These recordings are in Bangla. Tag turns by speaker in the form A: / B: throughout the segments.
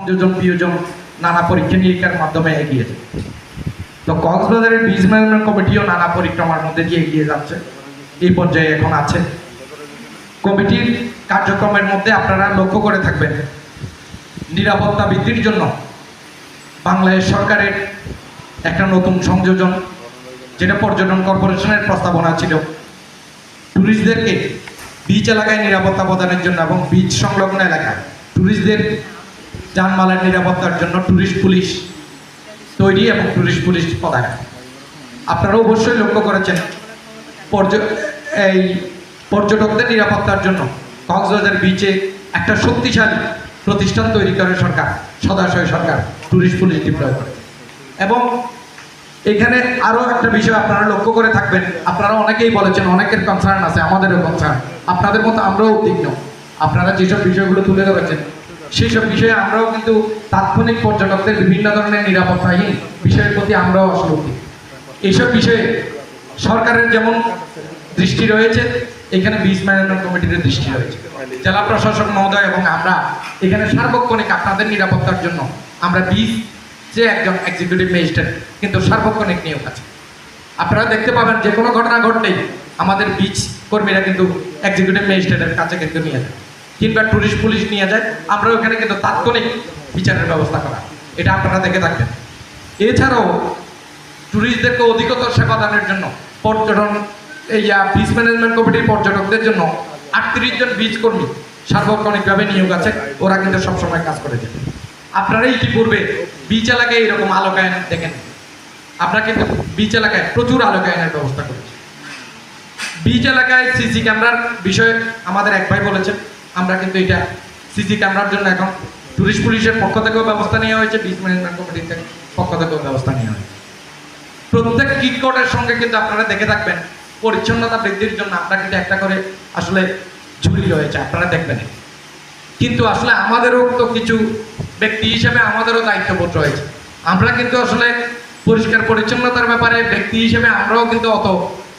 A: সংযোজন বিয়োজন নানা পরীক্ষা নিরীক্ষার মাধ্যমে এগিয়েছে তো কক্সবাজারের বিজ ম্যানেজমেন্ট কমিটিও নানা পরিক্রমার মধ্যে দিয়ে এগিয়ে যাচ্ছে। এই পর্যায়ে এখন আছে। কমিটির কার্যক্রমের মধ্যে আপনারা লক্ষ্য করে থাকবেন, নিরাপত্তা বৃদ্ধির জন্য বাংলাদেশ সরকারের একটা নতুন সংযোজন, যেটা পর্যটন কর্পোরেশনের প্রস্তাবনা ছিল। ট্যুরিস্টদেরকে বিচ এলাকায় নিরাপত্তা প্রদানের জন্য এবং বিচ সংলগ্ন এলাকায় ট্যুরিস্টদের যানমালের নিরাপত্তার জন্য ট্যুরিস্ট পুলিশ তৈরি এবং ট্যুরিস্ট পুলিশ পদায়ন আপনারা অবশ্যই লক্ষ্য করেছেন, পর্য, এই পর্যটকদের নিরাপত্তার জন্য কক্সবাজার বিচে একটা শক্তিশালী প্রতিষ্ঠান তৈরি করে সরকার, সদাশয় সরকার ট্যুরিস্ট পুলিশ ডিপ্লয় করে। এবং এখানে আরও একটা বিষয় আপনারা লক্ষ্য করে থাকবেন, আপনারা অনেকেই বলেছেন, অনেকের কনসার্ন আছে, আমাদেরও কনসার্ন আপনাদের মতো আমরাও উদ্বিগ্ন। আপনারা যেসব বিষয়গুলো তুলে ধরেছেন সেই সব বিষয়ে আমরাও কিন্তু তাৎক্ষণিক পর্যটকদের বিভিন্ন ধরনের নিরাপত্তাহীন বিষয়ের প্রতি আমরাও আসলে এইসব বিষয়ে সরকারের যেমন দৃষ্টি রয়েছে, এখানে বিচ ম্যানেজমেন্ট কমিটির দৃষ্টি রয়েছে। জেলা প্রশাসক মহোদয় এবং আমরা এখানে সার্বক্ষণিক আপনাদের নিরাপত্তার জন্য আমরা বিচ যে একজন এক্সিকিউটিভ ম্যাজিস্ট্রেট কিন্তু সার্বক্ষণিক নিয়োগ আছে। আপনারা দেখতে পাবেন যে কোনো ঘটনা ঘটলেই আমাদের বিচ কর্মীরা কিন্তু এক্সিকিউটিভ ম্যাজিস্ট্রেটের কাছে কিন্তু নিয়ে যায়। কিংবা টুরিস্ট পুলিশ নিয়ে যায় আমরা ওখানে কিন্তু তাৎক্ষণিক বিচারের ব্যবস্থা করা। এটা আপনারা দেখে থাকবেন। এছাড়াও ট্যুরিস্টদেরকে অধিকতর সেবা দানের জন্য পর্যটন, এই বিচ ম্যানেজমেন্ট কমিটির পর্যটকদের জন্য আটত্রিশ জন বীজ কর্মী সার্বক্ষণিকভাবে নিয়োগ আছে। ওরা কিন্তু সবসময় কাজ করে যাবে আপনারা ইতিপূর্বে বিচ এলাকায় এরকম আলোকায়ন দেখেন। আমরা কিন্তু বিচ এলাকায় প্রচুর আলোকায়নের ব্যবস্থা করেছি বিচ এলাকায় সিসি ক্যামেরার বিষয়ে আমাদের এক ভাই বলেছেন আমরা কিন্তু এটা সিসি ক্যামেরার জন্য এখন টুরিস্ট পুলিশের পক্ষ থেকেও ব্যবস্থা নেওয়া হয়েছে বিচ ম্যানেজমেন্ট কমিটির পক্ষ থেকেও ব্যবস্থা নেওয়া হয়েছে। প্রত্যেক কিটকটের সঙ্গে কিন্তু আপনারা দেখে থাকবেন, পরিচ্ছন্নতা বৃদ্ধির জন্য আমরা কিন্তু একটা করে আসলে ঝুলি রয়েছে, আপনারা দেখবেন। কিন্তু আসলে আমাদেরও তো কিছু ব্যক্তি হিসেবে আমাদেরও দায়িত্ববোধ রয়েছে। আমরা কিন্তু আসলে পরিষ্কার পরিচ্ছন্নতার ব্যাপারে ব্যক্তি হিসেবে আমরাও কিন্তু অত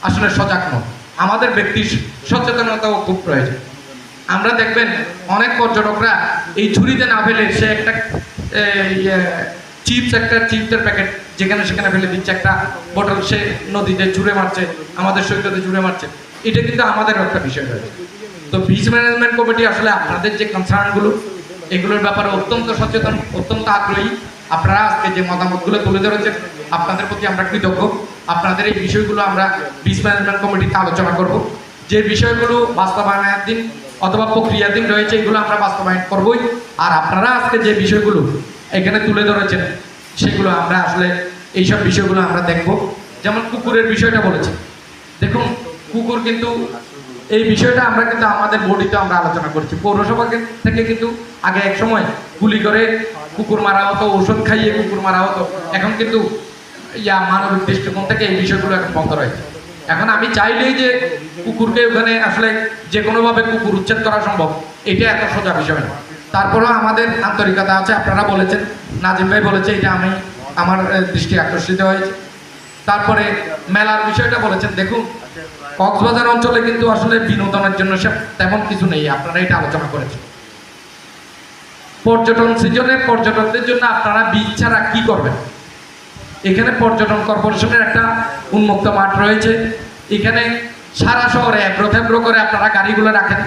A: আসলে সজাগ নয় আমাদের ব্যক্তি সচেতনতাও খুব প্রয়োজন। আমরা দেখবেন অনেক পর্যটকরা এই ঝুড়িতে না ফেলে সে একটা চিপস একটা চিপসের প্যাকেট যেখানে সেখানে ফেলে দিচ্ছে, একটা বোতল সে নদীতে ছুঁড়ে মারছে, আমাদের সৈকতে ছুঁড়ে মারছে। এটা কিন্তু আমাদের একটা বিষয় রয়েছে তো বিচ ম্যানেজমেন্ট কমিটি আসলে আপনাদের যে কনসার্নগুলো এগুলোর ব্যাপারে অত্যন্ত সচেতন, অত্যন্ত আগ্রহী। আপনারা আজকে যে মতামতগুলো তুলে ধরেছেন, আপনাদের প্রতি আমরা কৃতজ্ঞ। আপনাদের এই বিষয়গুলো আমরা বিচ ম্যানেজমেন্ট কমিটিতে আলোচনা করব। যে বিষয়গুলো বাস্তবায়নাধীন অথবা প্রক্রিয়াধীন রয়েছে, এগুলো আমরা বাস্তবায়ন করবই। আর আপনারা আজকে যে বিষয়গুলো এখানে তুলে ধরেছেন, সেগুলো আমরা আসলে এইসব বিষয়গুলো আমরা দেখব। যেমন কুকুরের বিষয়টা বলেছি দেখুন, কুকুর কিন্তু এই বিষয়টা আমরা কিন্তু আমাদের বডিতে আমরা আলোচনা করছি। পৌরসভা থেকে কিন্তু আগে এক সময় গুলি করে কুকুর মারা হতো, ওষুধ খাইয়ে কুকুর মারা হতো। এখন কিন্তু ইয়া মানবিক দৃষ্টিকোণ থেকে এই বিষয়গুলো এখন বন্ধ রয়েছে। এখন আমি চাইলেই যে কুকুরকে ওখানে আসলে যে কোনোভাবে কুকুর উচ্ছেদ করা সম্ভব, এটা এত সোজা বিষয় না। তারপরেও আমাদের আন্তরিকতা আছে, আপনারা বলেছেন, নাজিম ভাই বলেছে, এটা আমি আমার দৃষ্টি আকর্ষিত হয়েছে। তারপরে মেলার বিষয়টা বলেছেন, দেখুন, কক্সবাজার অঞ্চলে কিন্তু আসলে বিনোদনের জন্য সে তেমন কিছু নেই, আপনারা এটা আলোচনা করেছেন। পর্যটন সিজনে পর্যটকদের জন্য আপনারা বীজ ছাড়া কি করবেন? এখানে পর্যটন কর্পোরেশনের একটা উন্মুক্ত মাঠ রয়েছে। এখানে সারা শহরে এগ্রো থেগ্রো করে আপনারা গাড়িগুলো রাখেন।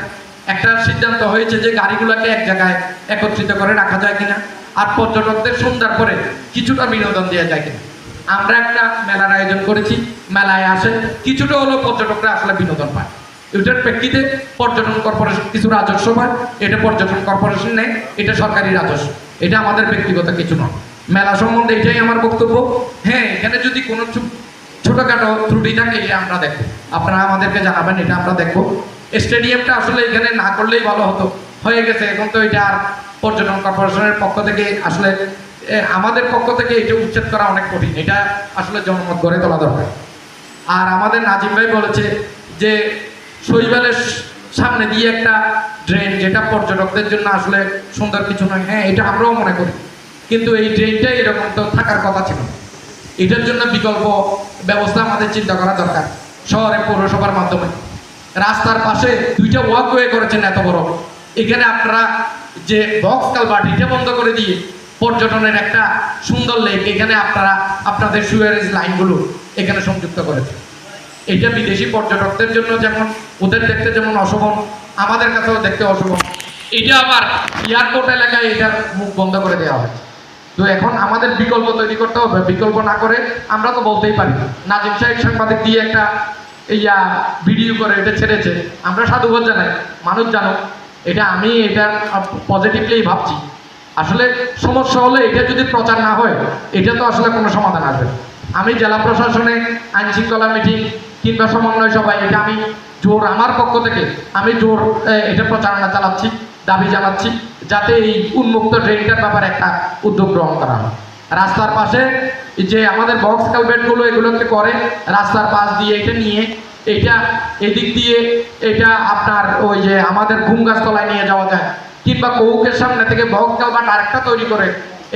A: একটা সিদ্ধান্ত হয়েছে যে গাড়িগুলোকে এক জায়গায় একত্রিত করে রাখা যায় কিনা আর পর্যটকদের সন্ধ্যার পরে কিছুটা বিনোদন দেওয়া যায় কিনা। আমরা একটা মেলার আয়োজন করেছি, মেলায় আসে কিছুটা হলেও পর্যটকরা আসলে বিনোদন পায়। এটার প্রেক্ষিতে পর্যটন কর্পোরেশন কিছু রাজস্ব পায়, এটা পর্যটন কর্পোরেশন নেয়, এটা সরকারি রাজস্ব। এটা আমাদের ব্যক্তিগত কিছু নয়। মেলা সম্বন্ধে এটাই আমার বক্তব্য। হ্যাঁ এখানে যদি কোনো ছোটখাটো ত্রুটি থাকে, এটা আমরা দেখব। আপনারা আমাদেরকে জানাবেন, এটা আমরা দেখব। স্টেডিয়ামটা আসলে এখানে না করলেই ভালো হতো। হয়ে গেছে, এখন তো এটা আর পর্যটন কর্পোরেশনের পক্ষ থেকে আসলে আমাদের পক্ষ থেকে এটা উচ্ছেদ করা অনেক কঠিন। এটা আসলে জনমত গড়ে তোলা দরকার। আর আমাদের নাজিম ভাই বলেছে যে, শৈবালের সামনে দিয়ে একটা ড্রেন, যেটা পর্যটকদের জন্য আসলে সুন্দর কিছু নয়। হ্যাঁ এটা আমরাও মনে করি। কিন্তু এই ড্রেনটা এরকম তো থাকার কথা ছিল। এটার জন্য বিকল্প ব্যবস্থা আমাদের চিন্তা করা দরকার, শহরে পৌরসভার মাধ্যমে। রাস্তার পাশে দুইটা ওয়াকওয়ে করেছেন এত বড়। এখানে আপনারা যে বক্স কালভার্ট এটা বন্ধ করে দিয়ে পর্যটনের একটা সুন্দর লেক এখানে আপনারা আপনাদের সুয়ারেজ লাইনগুলো এখানে সংযুক্ত করেছে এটা বিদেশি পর্যটকদের জন্য যেমন, ওদের দেখতে যেমন অশোভন আমাদের কাছেও দেখতে অশোভন এটা আবার এয়ারপোর্ট এলাকায় এটার মুখ বন্ধ করে দেওয়া হয় তো এখন আমাদের বিকল্প তৈরি করতে হবে। বিকল্প না করে আমরা তো বলতেই পারি নাজিম সাহেব সাংবাদিক দিয়ে একটা ইয়া ভিডিও করে, এটা ছেড়েছে। আমরা সাধুবাদ জানাই। মানুষ জানো, এটা আমি এটা পজিটিভলি ভাবছি। আসলে সমস্যা হলে এটা যদি প্রচার না হয়, এটা তো আসলে কোনো সমাধান আসবে আমি জেলা প্রশাসনে আইন শৃঙ্খলা মিটিং কিংবা সমন্বয় সভায়, এটা আমি জোর আমার পক্ষ থেকে, আমি জোর এটা প্রচারণা চালাচ্ছি। দাবি জানাচ্ছি যাতে এই উন্মুক্ত ড্রেনটার ব্যাপারে একটা উদ্যোগ গ্রহণ করা হয়। রাস্তার পাশে যে আমাদের বক্স কালভেটগুলো এগুলোকে করে, রাস্তার পাশ দিয়ে এটা নিয়ে, এটা এদিক দিয়ে, এটা আপনার ওই যে আমাদের ঘুম গাছতলায় নিয়ে যাওয়া যায়, কিংবা কৌকের সামনে থেকে বক্স কালভার্ট আরেকটা তৈরি করে,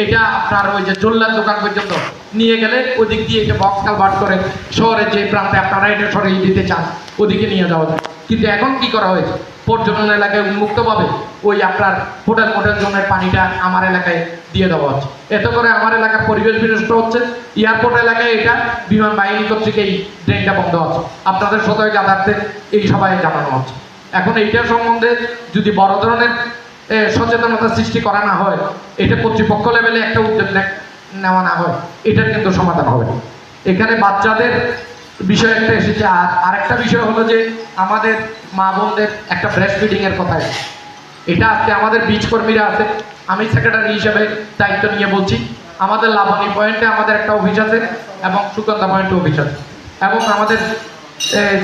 A: এটা আপনার ওই যে জল্লার দোকান পর্যন্ত নিয়ে গেলে ওদিক দিয়ে এটা বক্স কালভার্ট করে শহরের যে প্রান্তে আপনারা এটা সরিয়ে দিতে চান, ওদিকে নিয়ে যাওয়া যায়। কিন্তু এখন কি করা হয়েছে? পর্যটন এলাকায় উন্মুক্তভাবে ওই আপনার হোটেল মোটেল জোনের পানিটা আমার এলাকায় দিয়ে দেওয়া হচ্ছে। এতে করে আমার এলাকার পরিবেশ বিনষ্ট হচ্ছে। এয়ারপোর্ট এলাকায় এটা বিমান বাহিনী কর্তৃক এই ড্রেনটা বন্ধ হচ্ছে আপনাদের সদয় যাতায়াতে এই সবাই জানানো হচ্ছে। এখন এইটার সম্বন্ধে যদি বড় ধরনের সচেতনতা সৃষ্টি করা না হয়, এটা কর্তৃপক্ষ লেভেলে একটা উদ্যোগ নেওয়া না হয়, এটার কিন্তু সমাধান হবে এখানে বাচ্চাদের বিষয় একটা এসেছে, আর আরেকটা বিষয় হলো যে আমাদের মা বোনদের একটা ব্রেস্ট ফিডিং এর কথা। এটা আজকে আমাদের বীজ কর্মীরা আছে, আমি সেক্রেটারি হিসেবে দায়িত্ব নিয়ে বলছি আমাদের লাভানি পয়েন্টে আমাদের একটা অফিস আছে এবং সুগন্ধা পয়েন্টে অফিস আছে এবং আমাদের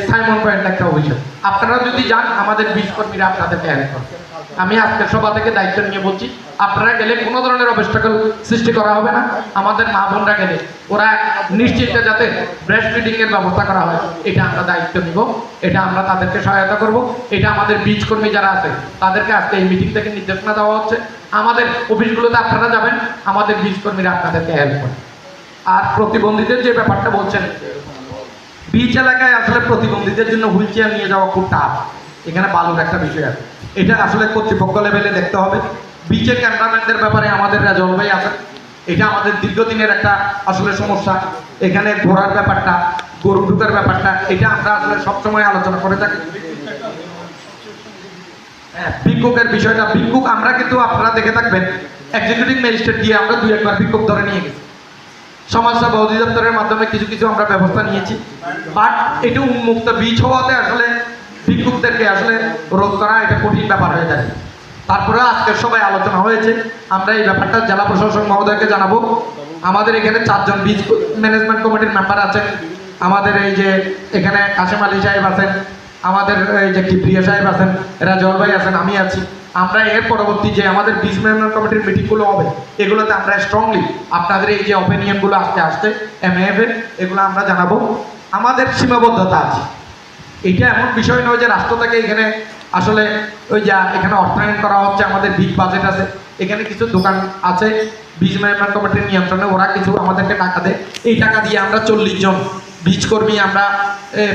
A: সাইমন পয়েন্ট একটা আছে আপনারা যদি যান, আমাদের বীজ কর্মীরা আপনাদেরকে হেল্প করবে। আমি আজকের সভা থেকে দায়িত্ব নিয়ে বলছি, আপনারা গেলে কোনো ধরনের অবস্টাকল সৃষ্টি করা হবে না। আমাদের মা বোনরা গেলে ওরা নিশ্চিত যাতে ব্রেস্ট ফিডিং এর ব্যবস্থা করা হয়, এটা আমরা দায়িত্ব নিব। এটা আমরা তাদেরকে সহায়তা করব। এটা আমাদের বীজ কর্মী যারা আছে, তাদেরকে আজকে এই মিটিং থেকে নির্দেশনা দেওয়া হচ্ছে। আমাদের অফিসগুলোতে আপনারা যাবেন, আমাদের বীজ কর্মীরা আপনাদেরকে হেল্প করবে। আর প্রতিবন্ধীদের যে ব্যাপারটা বলছেন বিচ এলাকায় আসলে প্রতিবন্ধীদের জন্য হুইল চেয়ার নিয়ে যাওয়া খুব টাফ এখানে বালুর একটা বিষয় আছে। এটা আসলে কর্তৃপক্ষ লেভেলে দেখতে হবে। বিচের ক্যামেরাম্যানদের ব্যাপারে আমাদের ভাই আছে এটা আমাদের দীর্ঘদিনের একটা আসলে সমস্যা। এখানে ঘোরার ব্যাপারটা গরু ঢুকার ব্যাপারটা এটা আমরা আসলে সবসময় আলোচনা করে থাকি। হ্যাঁ, বিষয়টা ভিক্ষুক আমরা কিন্তু আপনারা দেখে থাকবেন। এক্সিকিউটিভ ম্যাজিস্ট্রেট দিয়ে আমরা দুই একবার ভিক্ষুক ধরে নিয়ে গেছি। সমাজসেবা অধিদপ্তরের মাধ্যমে কিছু কিছু আমরা ব্যবস্থা নিয়েছি। বাট এটা উন্মুক্ত বীজ হওয়াতে আসলে ভিক্ষুকদেরকে আসলে রোধ করা এটা কঠিন ব্যাপার হয়ে যায়। তারপরে আজকের সবাই আলোচনা হয়েছে। আমরা এই ব্যাপারটা জেলা প্রশাসক মহোদয়কে জানাব। আমাদের এখানে চারজন বীজ ম্যানেজমেন্ট কমিটির মেম্বার আছেন। আমাদের এই যে এখানে কাশেম আলী সাহেব আছেন। আমাদের এই যে কিপ্রিয়া সাহেব আছেন, রাজল ভাই আছেন, আমি আছি। আমরা এর পরবর্তী যে আমাদের বীজ মেম্বার কমিটির মিটিংগুলো হবে, এগুলোতে আমরা স্ট্রংলি আপনাদের এই যে অপিনিয়নগুলো আসতে আসতে এম এফ এগুলো আমরা জানাব। আমাদের সীমাবদ্ধতা আছে। এটা এমন বিষয় নয় যে রাষ্ট্র থেকে এখানে আসলে ওই যা এখানে অর্থায়ন করা হচ্ছে, আমাদের বিগ বাজেট আছে। এখানে কিছু দোকান আছে বীজ মেম্বার কমিটির নিয়ন্ত্রণে ওরা কিছু আমাদেরকে টাকা দেয়। এই টাকা দিয়ে আমরা চল্লিশ জন বীজ কর্মী আমরা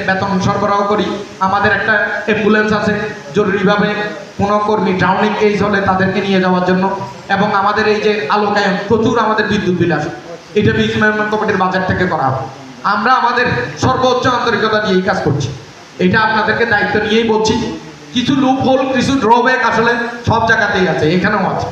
A: বেতন সরবরাহ করি। আমাদের একটা অ্যাম্বুলেন্স আছে, জরুরিভাবে কোনো কর্মী ড্রাউনিং কেস হলে তাদেরকে নিয়ে যাওয়ার জন্য। এবং আমাদের এই যে আলোকায়ন, প্রচুর আমাদের বিদ্যুৎ বিল আসে। এটা বীজ ম্যানেজমেন্ট কমিটির বাজার থেকে করা হয় আমরা আমাদের সর্বোচ্চ আন্তরিকতা দিয়ে এই কাজ করছি। এটা আপনাদেরকে দায়িত্ব নিয়েই বলছি। কিছু লুপ হোল কিছু ড্রব্যাক আসলে সব জায়গাতেই আছে, এখানেও আছে।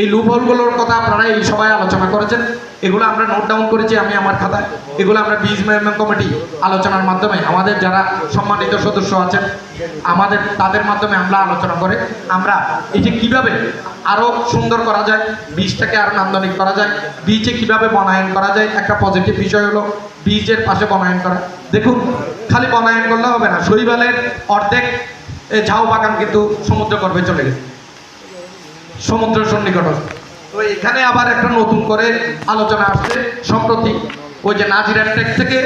A: এই লুপ হোলগুলোর কথা আপনারা এই সবাই আলোচনা করেছেন। এগুলো আমরা নোট ডাউন করেছি আমি আমার খাতায়। এগুলো আমরা বীজ ম্যানেজমেন্ট কমিটি আলোচনার মাধ্যমে আমাদের যারা সম্মানিত সদস্য আছেন, আমাদের, তাদের মাধ্যমে আমরা আলোচনা করে আমরা এটি কীভাবে আরও সুন্দর করা যায়, বীজটাকে আরও নান্দনিক করা যায়, বীজে কীভাবে বনায়ন করা যায়, একটা পজিটিভ বিষয় হলো বীজের পাশে বনায়ন করা। দেখুন, খালি বনায়ন করলে হবে না, শৈবালের অর্ধেক ঝাউ বাগান কিন্তু সমুদ্র গর্ভে চলে গেছে। সমুদ্র সন্নিকটস্থ তো এখানে আবার একটা নতুন করে আলোচনা আসছে, সম্প্রতি ওই যে নাজিরার টেক থেকে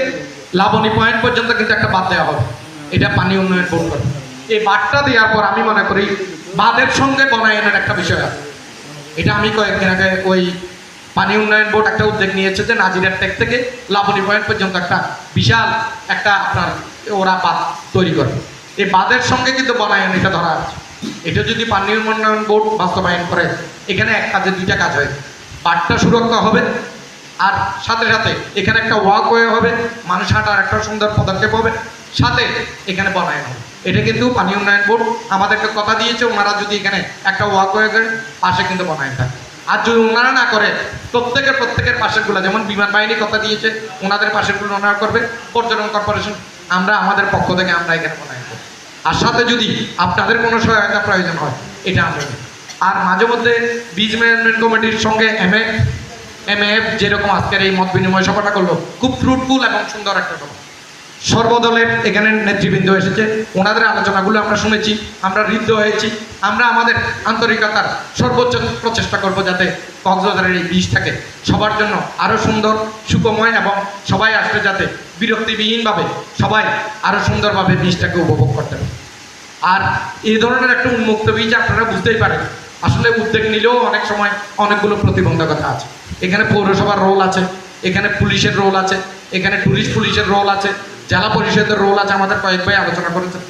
A: লাবণী পয়েন্ট পর্যন্ত কিন্তু একটা বাদ দেওয়া হবে। এটা পানি উন্নয়ন বোর্ড এই বাদটা দেওয়ার পর আমি মনে করি বাদের সঙ্গে বনায়নের একটা বিষয় আছে। এটা আমি কয়েকদিন আগে ওই পানি উন্নয়ন বোর্ড একটা উদ্যোগ নিয়েছে যে নাজিরার টেক থেকে লাবণী পয়েন্ট পর্যন্ত একটা বিশাল একটা আপনার ওরা বাঁধ তৈরি করে। এই বাঁধের সঙ্গে কিন্তু বনায়ন এটা ধরা আছে এটা যদি পানি উন্নয়ন বোর্ড বাস্তবায়ন করে, এখানে এক কাজে দুইটা কাজ হয়। বাটটা সুরক্ষা হবে, আর সাথে সাথে এখানে একটা ওয়াকওয়ে হবে, মানুষ হাঁটার একটা সুন্দর পদক্ষেপ হবে, সাথে এখানে বনায়ন হবে। এটা কিন্তু পানি উন্নয়ন বোর্ড আমাদেরকে কথা দিয়েছে, ওনারা যদি এখানে একটা ওয়াকওয়ে করে, পাশে কিন্তু বনায়ন থাকে আর যদি ওনারা না করে, প্রত্যেকের প্রত্যেকের পাশেরগুলো, যেমন বিমান বাহিনী কথা দিয়েছে, ওনাদের পাশেরগুলো ওনারা করবে, পর্যটন কর্পোরেশন, আমরা আমাদের পক্ষ থেকে আমরা এখানে বনায়ন করব। আর সাথে যদি আপনাদের কোনো সহায়তা প্রয়োজন হয়, এটা দেব। আর মাঝে মধ্যে বীজ ম্যানেজমেন্ট কমিটির সঙ্গে এম এ এম এফ যেরকম আজকের এই মত বিনিময় সভাটা করল, খুব ফ্রুটফুল এবং সুন্দর একটা সভা। সর্বদলের এখানে নেতৃবৃন্দ এসেছে, ওনাদের আলোচনাগুলো আমরা শুনেছি, আমরা ঋদ্ধ হয়েছি, আমরা আমাদের আন্তরিকতার সর্বোচ্চ প্রচেষ্টা করব যাতে কক্সবাজারের এই বীজটাকে সবার জন্য আরও সুন্দর সুখময় এবং সবাই আসলে যাতে বিরক্তিবিহীনভাবে সবাই আরও সুন্দরভাবে বীজটাকে উপভোগ করতে পারে। আর এই ধরনের একটা উন্মুক্ত বীজ আপনারা বুঝতেই পারেন। আসলে উদ্যোগ নিলেও অনেক সময় অনেকগুলো প্রতিবন্ধকতা আছে। এখানে পৌরসভার রোল আছে, এখানে পুলিশের রোল আছে, এখানে টুরিস্ট পুলিশের রোল আছে, জেলা পরিষদের রোল আছে, আমাদের কয়েক ভাই আলোচনা করেছেন।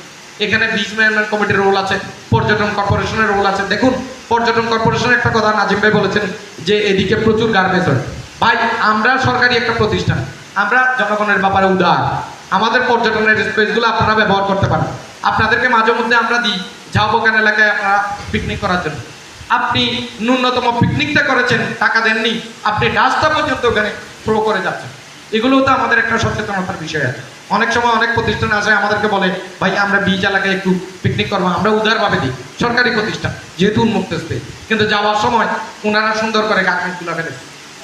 A: এখানে বীজ ম্যানেজমেন্ট কমিটির রোল আছে, পর্যটন কর্পোরেশনের রোল আছে। দেখুন, পর্যটন কর্পোরেশনের একটা কথা নাজিম ভাই বলেছেন যে, এদিকে প্রচুর গার্বেজ হয়। ভাই, আমরা সরকারি একটা প্রতিষ্ঠান, আমরা জনগণের ব্যাপারে উদার। আমাদের পর্যটনের স্পেসগুলো আপনারা ব্যবহার করতে পারেন। আপনাদেরকে মাঝে মধ্যে আমরা দিই। ঝাউবগান এলাকায় আপনারা পিকনিক করার জন্য। আপনি ন্যূনতম পিকনিকটা করেছেন, টাকা দেননি, আপনি ডাস্টটা পর্যন্ত ওখানে প্রো করে যাচ্ছেন। এগুলোও তো আমাদের একটা সচেতনতার বিষয় আছে। অনেক সময় অনেক প্রতিষ্ঠান আসে আমাদেরকে বলে, ভাই, আমরা বীজ এলাকায় একটু পিকনিক করব, আমরা উদারভাবে দিই। সরকারি প্রতিষ্ঠান, যেহেতু উন্মুক্ত স্পেস কিন্তু যাওয়ার সময় ওনারা সুন্দর করে গাছগুলো ফেলে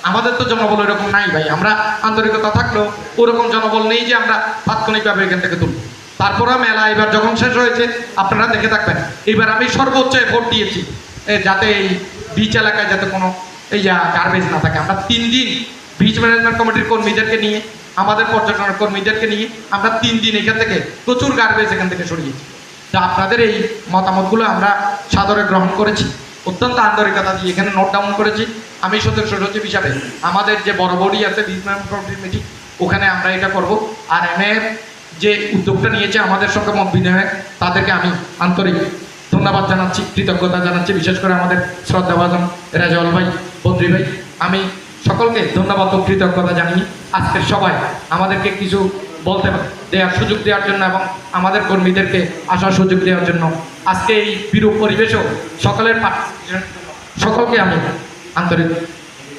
A: আমাদের তো জনবল এরকম নাই ভাই। আমরা আন্তরিকতা থাকলেও ওরকম জনবল নেই যে আমরা তাৎক্ষণিকভাবে এখান থেকে তুলব। তারপরে মেলা এবার যখন শেষ হয়েছে, আপনারা দেখে থাকবেন। এবার আমি সর্বোচ্চ এফোর্ট দিয়েছি যাতে এই বিচ এলাকায় যাতে কোনো এই গার্বেজ না থাকে। আমরা তিন দিন বিচ ম্যানেজমেন্ট কমিটির কর্মীদেরকে নিয়ে, আমাদের পর্যটনের কর্মীদেরকে নিয়ে, আমরা তিন দিন এখান থেকে প্রচুর গার্বেজ এখান থেকে সরিয়েছি। তা আপনাদের এই মতামতগুলো আমরা সাদরে গ্রহণ করেছি। অত্যন্ত আন্তরিকতা দিয়ে এখানে নোট ডাউন করেছি। আমি সদস্য সচিব হিসাবে আমাদের যে বড় বডি আছে বিচ ম্যানেজমেন্ট কমিটির মিটিং ওখানে আমরা এটা করব। আর এম যে উদ্যোগটা নিয়েছে আমাদের সঙ্গে মত বিনিময়ে, তাদেরকে আমি আন্তরিক ধন্যবাদ জানাচ্ছি, কৃতজ্ঞতা জানাচ্ছি, বিশেষ করে আমাদের শ্রদ্ধাভাজন রাজাউল ভাই, বদ্রী ভাই। আমি সকলকে ধন্যবাদ ও কৃতজ্ঞতা জানিয়ে আজকের সবাই আমাদেরকে কিছু বলতে দেওয়ার সুযোগ দেওয়ার জন্য এবং আমাদের কর্মীদেরকে আসার সুযোগ দেওয়ার জন্য আজকে এই বিরূপ পরিবেশেও সকলের সকলকে আমি আন্তরিক